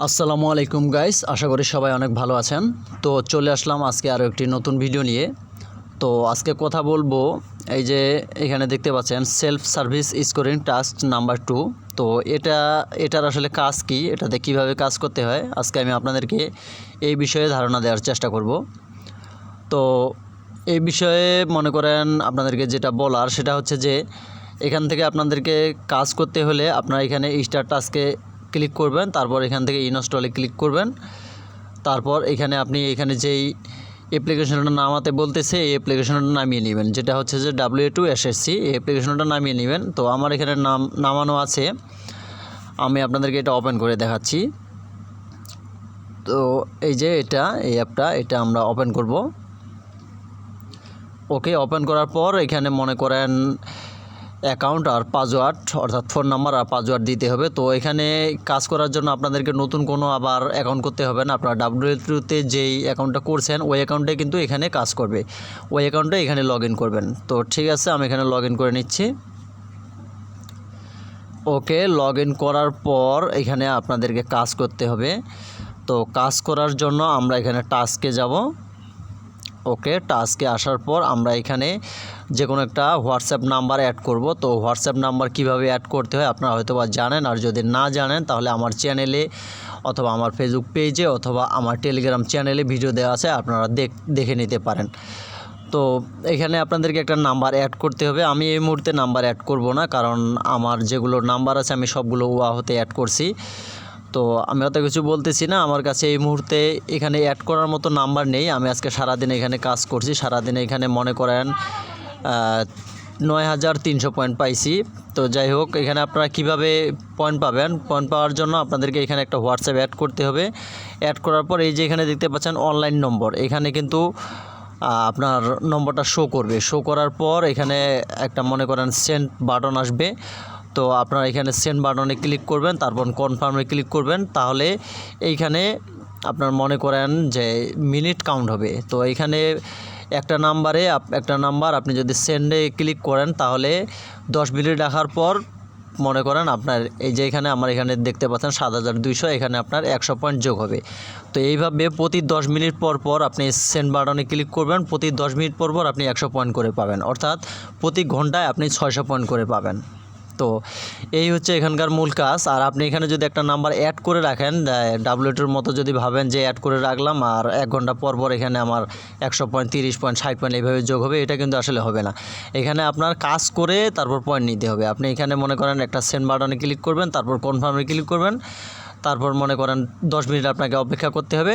আসসালামু আলাইকুম গাইস আশা করি সবাই অনেক ভালো আছেন। তো চলে আসলাম আজকে আরও একটি নতুন ভিডিও নিয়ে। তো আজকে কথা বলব এই যে এখানে দেখতে পাচ্ছেন self service scoring task number two তো এটা, এটার আসলে কাজ কি, এটাতে কীভাবে কাজ করতে হয়, আজকে আমি আপনাদেরকে এই বিষয়ে ধারণা দেওয়ার চেষ্টা করব। তো এই বিষয়ে মনে করেন আপনাদেরকে যেটা বলার, সেটা হচ্ছে যে এখান থেকে আপনাদেরকে কাজ করতে হলে আপনারা এখানে স্টার টাস্কে ক্লিক করবেন, তারপর এখান থেকে ইনস্টলে ক্লিক করবেন। তারপর এখানে আপনি এখানে যেই অ্যাপ্লিকেশনটা নামাতে বলতেছে, এই অ্যাপ্লিকেশনটা নামিয়ে নেবেন। যেটা হচ্ছে যে ডাব্লিউ টু এসএসসি এই অ্যাপ্লিকেশনটা নামিয়ে নেবেন। তো আমার এখানে নাম, নামানো আছে। আমি আপনাদেরকে এটা ওপেন করে দেখাচ্ছি। তো এই যে এটা, এই অ্যাপটা, এটা আমরা ওপেন করব। ওকে ওপেন করার পর এখানে মনে করেন অ্যাকাউন্ট আর পাসওয়ার্ড, অর্থাৎ ফোন নাম্বার আর পাসওয়ার্ড দিতে হবে। তো এখানে কাজ করার জন্য আপনাদেরকে নতুন কোনো আবার অ্যাকাউন্ট করতে হবে না। আপনারা ডাব্লিউতে যেই অ্যাকাউন্টটা করছেন, ওই অ্যাকাউন্টে কিন্তু এখানে কাজ করবে। ওই অ্যাকাউন্টে এখানে লগ করবেন। তো ঠিক আছে, আমি এখানে লগ করে নিচ্ছি। ওকে লগ করার পর এখানে আপনাদেরকে কাজ করতে হবে। তো কাজ করার জন্য আমরা এখানে টাস্কে যাব। ওকে, টাস্কে আসার পর আমরা এখানে যে কোনো একটা হোয়াটসঅ্যাপ নাম্বার অ্যাড করব। তো হোয়াটসঅ্যাপ নাম্বার কীভাবে অ্যাড করতে হয় আপনারা হয়তো বা জানেন, আর যদি না জানেন তাহলে আমার চ্যানেলে অথবা আমার ফেসবুক পেজে অথবা আমার টেলিগ্রাম চ্যানেলে ভিডিও দেওয়া আছে, আপনারা দেখ নিতে পারেন। তো এখানে আপনাদেরকে একটা নাম্বার অ্যাড করতে হবে। আমি এই মুহূর্তে নাম্বার অ্যাড করব না, কারণ আমার যেগুলো নাম্বার আছে আমি সবগুলো ওয়াহতে অ্যাড করছি। তো আমি অত কিছু বলতেছি না। আমার কাছে এই মুহূর্তে এখানে অ্যাড করার মতো নাম্বার নেই। আমি আজকে সারাদিন এখানে কাজ করছি। সারাদিন এখানে মনে করেন নয় হাজার তিনশো পয়েন্ট পাইছি। তো যাই হোক, এখানে আপনারা কীভাবে পয়েন্ট পাবেন? পয়েন্ট পাওয়ার জন্য আপনাদেরকে এখানে একটা হোয়াটসঅ্যাপ অ্যাড করতে হবে। অ্যাড করার পর এই যে এখানে দেখতে পাচ্ছেন অনলাইন নম্বর এখানে কিন্তু আপনার নম্বরটা শো করবে। শো করার পর এখানে একটা মনে করেন সেন্ট বাটন আসবে। তো আপনারা এখানে সেন্ড বাটনে ক্লিক করবেন, তারপর কনফার্মে ক্লিক করবেন, তাহলে এইখানে আপনার মনে করেন যে মিনিট কাউন্ট হবে। তো এখানে একটা নাম্বারে একটা নাম্বার আপনি যদি সেন্ডে ক্লিক করেন, তাহলে দশ মিনিট রাখার পর মনে করেন আপনার এই যে এখানে আমার এখানে দেখতে পাচ্ছেন সাত হাজার দুইশো, এখানে আপনার একশো পয়েন্ট যোগ হবে। তো এইভাবে প্রতি দশ মিনিট পর পর আপনি সেন্ড বাটনে ক্লিক করবেন, প্রতি দশ মিনিট পর পর আপনি একশো পয়েন্ট করে পাবেন। অর্থাৎ প্রতি ঘন্টায় আপনি ছয়শো পয়েন্ট করে পাবেন। তো এই হচ্ছে এখানকার মূল কাজ। আর আপনি এখানে যদি একটা নাম্বার অ্যাড করে রাখেন ডাব্লিউটির মতো যদি ভাবেন যে অ্যাড করে রাখলাম, আর এক ঘণ্টা পর পর এখানে আমার একশো পয়েন্ট, তিরিশ পয়েন্ট, ষাট পয়েন্ট এইভাবে যোগ হবে, এটা কিন্তু আসলে হবে না। এখানে আপনার কাজ করে তারপর পয়েন্ট নিতে হবে। আপনি এখানে মনে করেন একটা সেন্ড বাটনে ক্লিক করবেন, তারপর কনফার্মে ক্লিক করবেন, তারপর মনে করেন দশ মিনিট আপনাকে অপেক্ষা করতে হবে।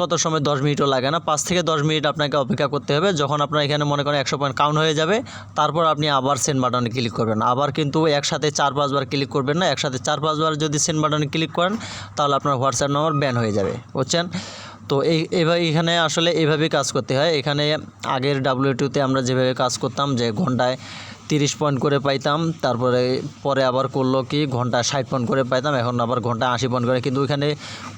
কত সময় দশ মিনিটও লাগে না? পাঁচ থেকে দশ মিনিট আপনাকে অপেক্ষা করতে হবে। যখন আপনার এখানে মনে করেন একশো পয়েন্ট কাউন্ট হয়ে যাবে, তারপর আপনি আবার সেন্ড বাটনে ক্লিক করবেন। আবার কিন্তু একসাথে চার পাঁচবার ক্লিক করবেন না। একসাথে চার পাঁচবার যদি সেন্ড বাটনে ক্লিক করেন, তাহলে আপনার হোয়াটসঅ্যাপ নম্বর ব্যান হয়ে যাবে। বুঝছেন? তো এই এভাবে এখানে আসলে এইভাবেই কাজ করতে হয়। এখানে আগের ডাব্লিউটিউতে আমরা যেভাবে কাজ করতাম যে ঘন্টায় তিরিশ পয়েন্ট করে পাইতাম, তারপরে, পরে আবার করল কি ঘন্টায় ষাট পয়েন্ট করে পাইতাম, এখন আবার ঘন্টায় আশি পয়েন্ট করে। কিন্তু এখানে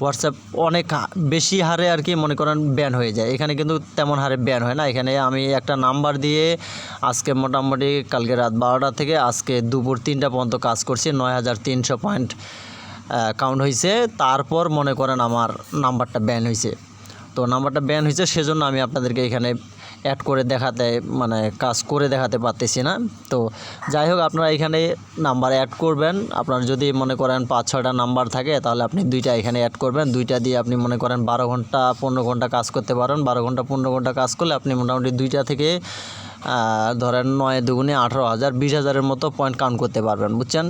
হোয়াটসঅ্যাপ অনেক বেশি হারে আর কি মনে করেন ব্যান হয়ে যায়। এখানে কিন্তু তেমন হারে ব্যান হয় না। এখানে আমি একটা নাম্বার দিয়ে আজকে মোটামুটি কালকে রাত বারোটা থেকে আজকে দুপুর তিনটা পর্যন্ত কাজ করছি। নয় হাজার তিনশো পয়েন্ট কাউন্ট হয়েছে তারপর মনে করেন আমার নাম্বারটা ব্যান হয়েছে তো নাম্বারটা ব্যান হয়েছে সেজন্য আমি আপনাদেরকে এখানে অ্যাড করে দেখাতে মানে কাজ করে দেখাতে পারতেছি না। তো যাই হোক, আপনারা এখানে নাম্বার অ্যাড করবেন। আপনার যদি মনে করেন পাঁচ ছয়টা নাম্বার থাকে, তাহলে আপনি দুইটা এখানে অ্যাড করবেন। দুইটা দিয়ে আপনি মনে করেন বারো ঘণ্টা, পনেরো ঘণ্টা কাজ করতে পারেন। বারো ঘণ্টা, পনেরো ঘণ্টা কাজ করলে আপনি মোটামুটি দুইটা থেকে ধরেন নয় দুগুণে আঠারো হাজার, বিশ হাজারের মতো পয়েন্ট কাউন্ট করতে পারবেন। বুঝছেন?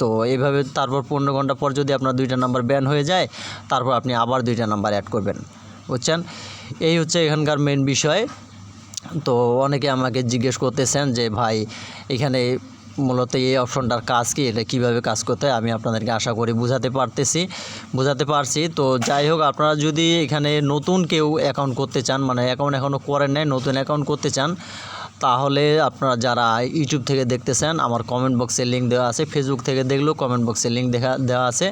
তো এইভাবে তারপর পনেরো ঘণ্টা পর যদি আপনার দুইটা নাম্বার ব্যান হয়ে যায়, তারপর আপনি আবার দুইটা নাম্বার অ্যাড করবেন, বুঝছেন? এই হচ্ছে এখানকার মেন বিষয়। তো অনেকে আমাকে জিজ্ঞেস করতেছেন যে, ভাই, এখানে মূলত এই অপশনটার কাজ কি? এটা কীভাবে কাজ করতে হয়? আমি আপনাদেরকে আশা করি বুঝাতে পারতেছি, বুঝাতে পারছি। তো যাই হোক, আপনারা যদি এখানে নতুন কেউ অ্যাকাউন্ট করতে চান মানে অ্যাকাউন্ট এখনও করেন নাই, নতুন অ্যাকাউন্ট করতে চান তাহলে আপনারা যারা ইউটিউব থেকে দেখতেছেন, আমার কমেন্ট বক্সে লিঙ্ক দেওয়া আছে। ফেসবুক থেকে দেখলেও কমেন্ট বক্সে লিঙ্ক দেখা, দেওয়া আছে।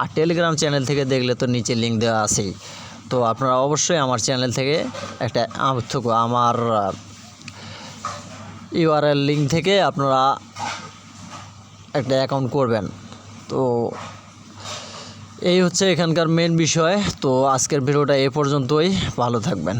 আর টেলিগ্রাম চ্যানেল থেকে দেখলে তো নিচে লিঙ্ক দেওয়া আছেই। তো আপনারা অবশ্যই আমার চ্যানেল থেকে একটা আমার ইউআরএল লিঙ্ক থেকে আপনারা একটা অ্যাকাউন্ট করবেন। তো এই হচ্ছে এখানকার মেন বিষয়। তো আজকের ভিডিওটা এ পর্যন্তই। ভালো থাকবেন।